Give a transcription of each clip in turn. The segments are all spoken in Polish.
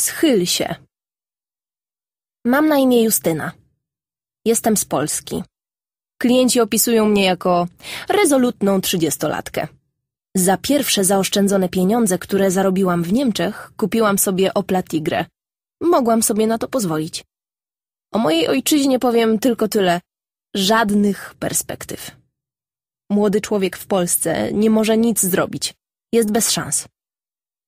Schyl się. Mam na imię Justyna. Jestem z Polski. Klienci opisują mnie jako rezolutną trzydziestolatkę. Za pierwsze zaoszczędzone pieniądze, które zarobiłam w Niemczech, kupiłam sobie Opla Tigre. Mogłam sobie na to pozwolić. O mojej ojczyźnie powiem tylko tyle. Żadnych perspektyw. Młody człowiek w Polsce nie może nic zrobić. Jest bez szans.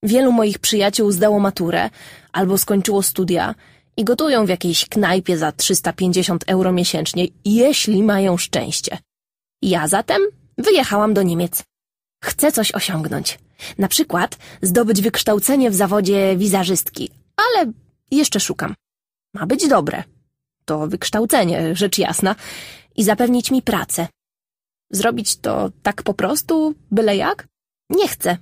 Wielu moich przyjaciół zdało maturę albo skończyło studia i gotują w jakiejś knajpie za 350 euro miesięcznie, jeśli mają szczęście. Ja zatem wyjechałam do Niemiec. Chcę coś osiągnąć. Na przykład zdobyć wykształcenie w zawodzie wizerzystki, ale jeszcze szukam. Ma być dobre. To wykształcenie, rzecz jasna, i zapewnić mi pracę. Zrobić to tak po prostu, byle jak? Nie chcę.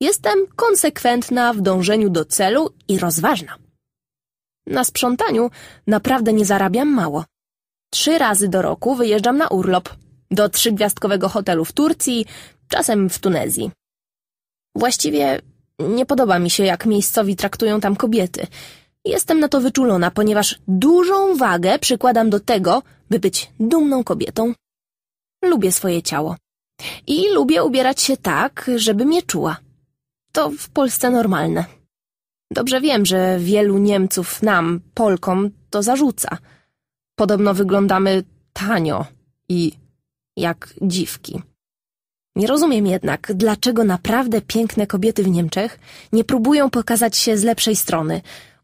Jestem konsekwentna w dążeniu do celu i rozważna. Na sprzątaniu naprawdę nie zarabiam mało. Trzy razy do roku wyjeżdżam na urlop. Do trzygwiazdkowego hotelu w Turcji, czasem w Tunezji. Właściwie nie podoba mi się, jak miejscowi traktują tam kobiety. Jestem na to wyczulona, ponieważ dużą wagę przykładam do tego, by być dumną kobietą. Lubię swoje ciało. I lubię ubierać się tak, żeby mnie czuła. To w Polsce normalne. Dobrze wiem, że wielu Niemców nam, Polkom, to zarzuca. Podobno wyglądamy tanio i jak dziwki. Nie rozumiem jednak, dlaczego naprawdę piękne kobiety w Niemczech nie próbują pokazać się z lepszej strony,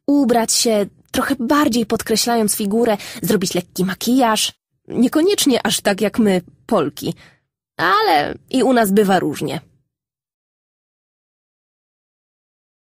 ubrać się, trochę bardziej podkreślając figurę, zrobić lekki makijaż. Niekoniecznie aż tak jak my, Polki. Ale i u nas bywa różnie.